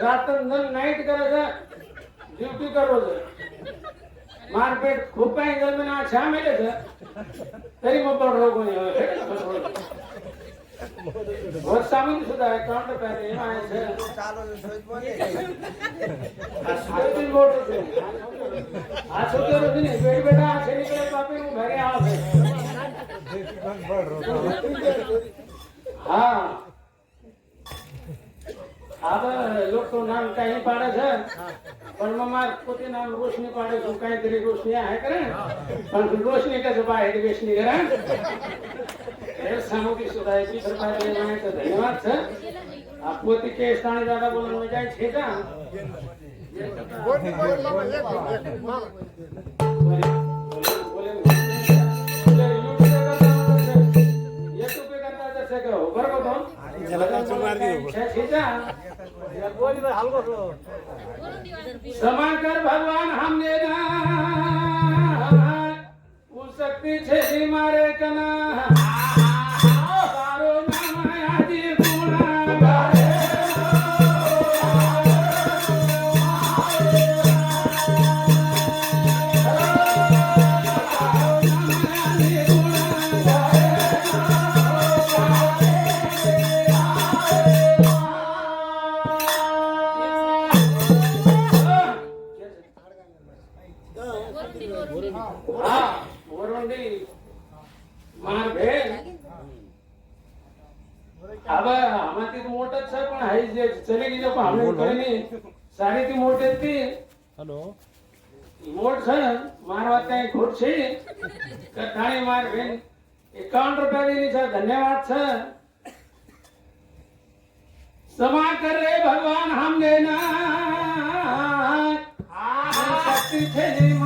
रात्रंदन night करायचं duty करोच मारपेट खूप काही जमीन छा मेले तरी मग पडलो कोणी बहुत सामील सुद्धा आहे काउंटर आज होते. होते नाही बेट बेटा असे बापे मग घरी आवे હા હવે લોકો નામ કઈ પાડે છે પણ મમાર પોતે નામ રોશની પાડે છું કઈ તરી રોશની આ કરે પણ રોશની કે સભા હેડ વેશની કરે એ સામુકી સુધાય છે સરકાર જે મને તો ધન્યવાદ છે આ પોતે કે સ્થાને દાદા બોલવા મજા છે કા બોલે બોલે બોલે YouTube पे करता जैसे कि हो बरोबर क्षमा भगवान हमने ना हो सकती छेड़ी मारे कना। સારી થી મોટી હતી હલો મોટ છે ને માર વાત કઈ ખોટ છે કે ટાણી માર બેન એકાવન રૂપિયાની છે ધન્યવાદ છે સમા કર રે ભગવાન હમને ના happy penny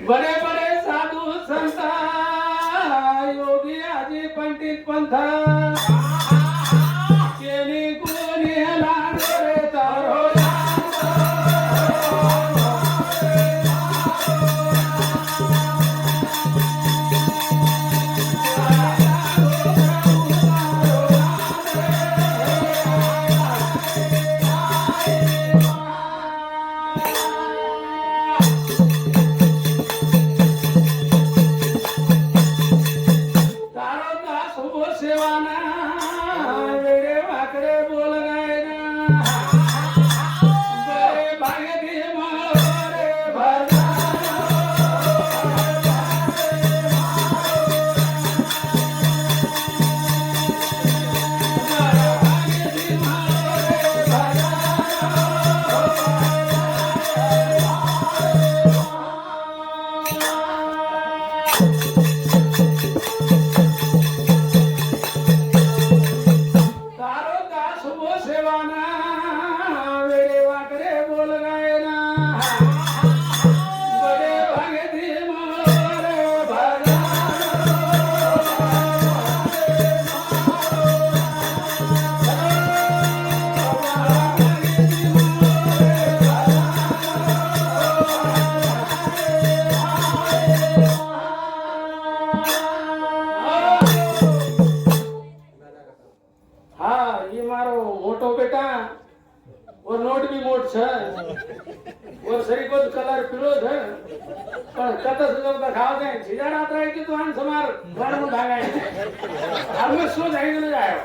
बरे बरे साधू संत योगी आजी पंडित पंथा. ખાવા જાય જીજા રાત રહે કે તું આમ સમાર ઘરનું ભાગાય અમે શું થઈ ગયેલું જાય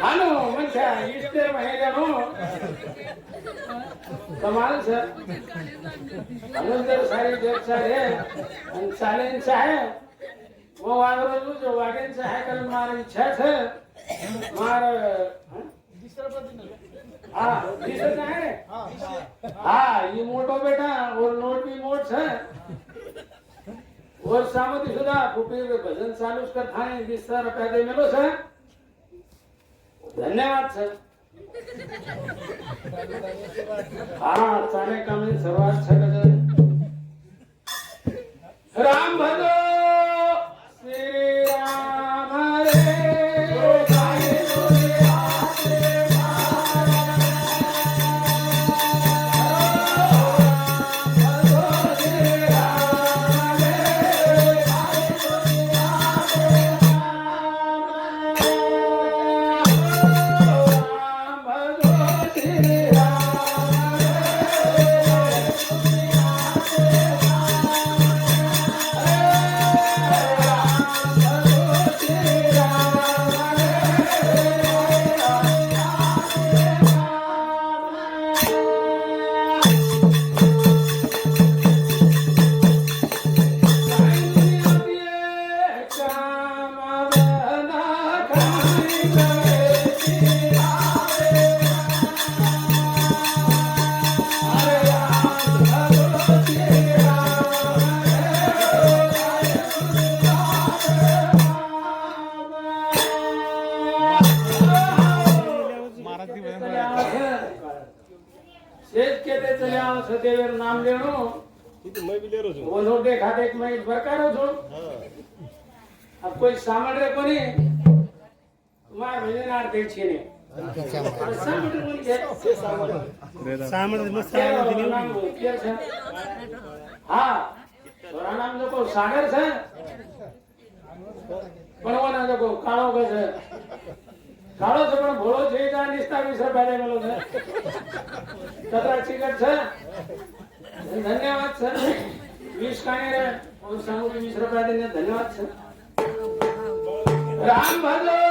હાલો મનસા ઈસ્ટર મહિલાનું કમાલ છે હનુંદર સારી દેખ સારે અને સાલેન સાહેબ હું વાગરેલું છું વાગેન સાહેબ મારી ઈચ્છા છે મારે હા એ મોટો બેટા ઓર નોટ બી મોટ છે ઓર સામતી સુધા કુટીર ભજન ચાલુ કર થાને વિસ્તાર રૂપિયા દે મેલો છે ધન્યવાદ સર હા ચાલે કામે શરૂઆત છે રામ ભજો શ્રી રામ हूँ वो नोटे खाते में बरकारो छो अब कोई सामड रे कोनी तुम्हारा भजन आरती छे ने सामड कोनी છે सामने मस्त કેવો નામ કે છે હા થોડા નામ લોકો સાગર છે પણ ઓના લોકો કાળો કે છે કાળો છે પણ ભોળો છે એ ત્યાં નિસ્તા વિસર ભાડે મેલો છે કતરા ચીકટ છે ધન્યવાદ છે वीस काय रे? सांगू वीस रुपया धन्यवाद राम भजो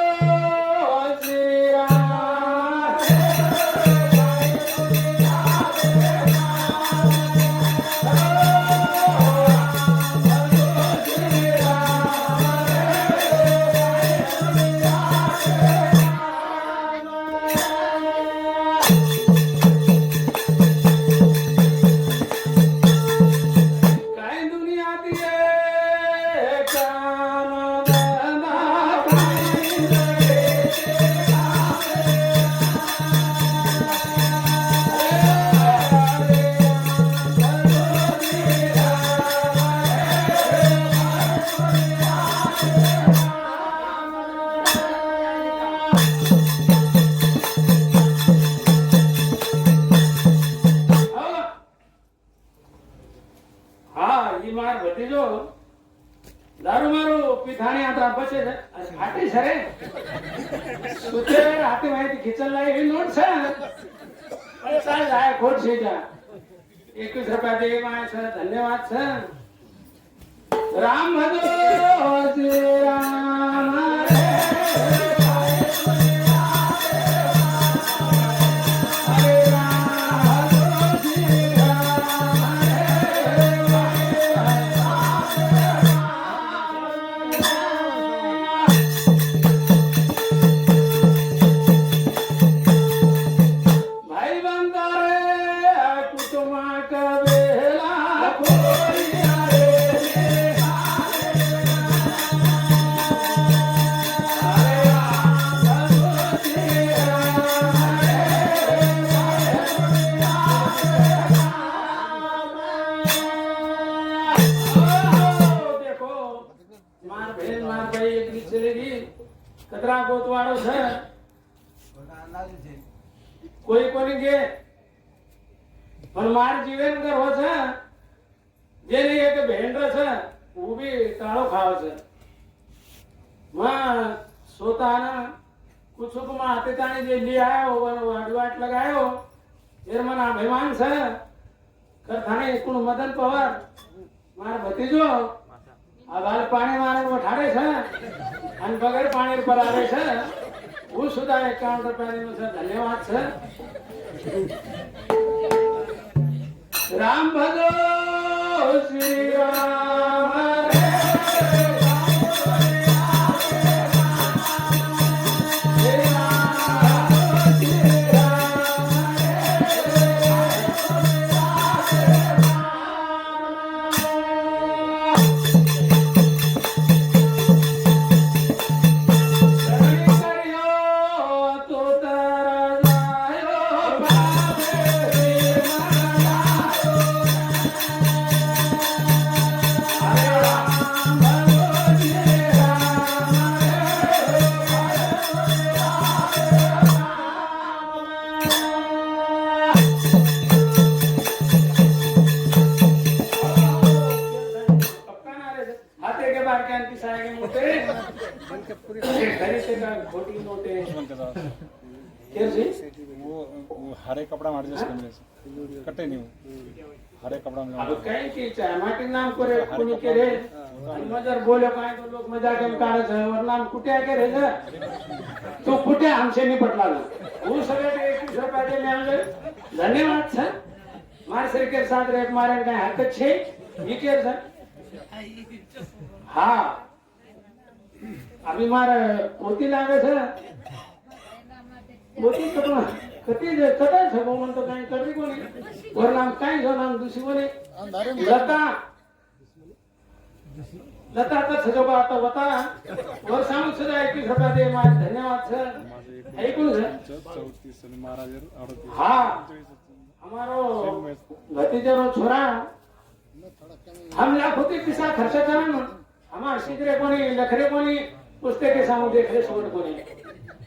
सुचे हाती माहिती खिचलला हे नोट सर चाल जाय खोट शेजा. एकवीस रुपया दे माय सर धन्यवाद सर राम भजो राम. કોઈ કોની કે પણ માર જીવન કરવો છે જે નહીં કે ભેંડર છે, ઊભી તાળો ખાવ છે. માં સોતાના કુછુકમાં હાથે તાણે જે લી આવ્યો અડવાટ લગાયો એ મને અભિમાન છે. કરથાને એકુણ મદન પવાર, મારા ભતીજો આ વાલ પાણી મારે વઠાડે છે, અને બગડ પાણી પર આવે છે. वो सुद्धा एकावन्न रुपयाने धन्यवाद सर राम भगो श्री राम. सारे मोठे खोटी नव्हते वो हरे कपड़ा मार जैसे कमरे से कटे नहीं वो हरे कपड़ा में अब कहीं की चाहे माटी नाम करे कोणी के रे मजर बोले काय तो लोक मजा केम काढत आहे वर नाम कुटे के रे सर तो कुटे आमचे नाही पटला वो सगळे 21 रुपये दिले आमचे धन्यवाद सर. मार सर के साथ रेट मारे काय हरकत छे? ये के सर. हा. आम्ही मार पोती लागे सर मोती कटवा कटी कटाय सगळं म्हणतो काय कटी कोणी? वरलाम काय झालं दुसरी कोणी? लता. लता आता सजोबा आता होता. वर सांगू सर ऐकू शकता ते माझे धन्यवाद सर ऐकू सर हा. हमारो भतीजरो छोरा. हम लाख होते किसा खर्च करा ना. हमार शिकरे कोणी लखरे कोणी पुस्तके सांगू देखरे सोड कोणी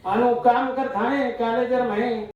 आणि काम कर थाने काले जर म्हणे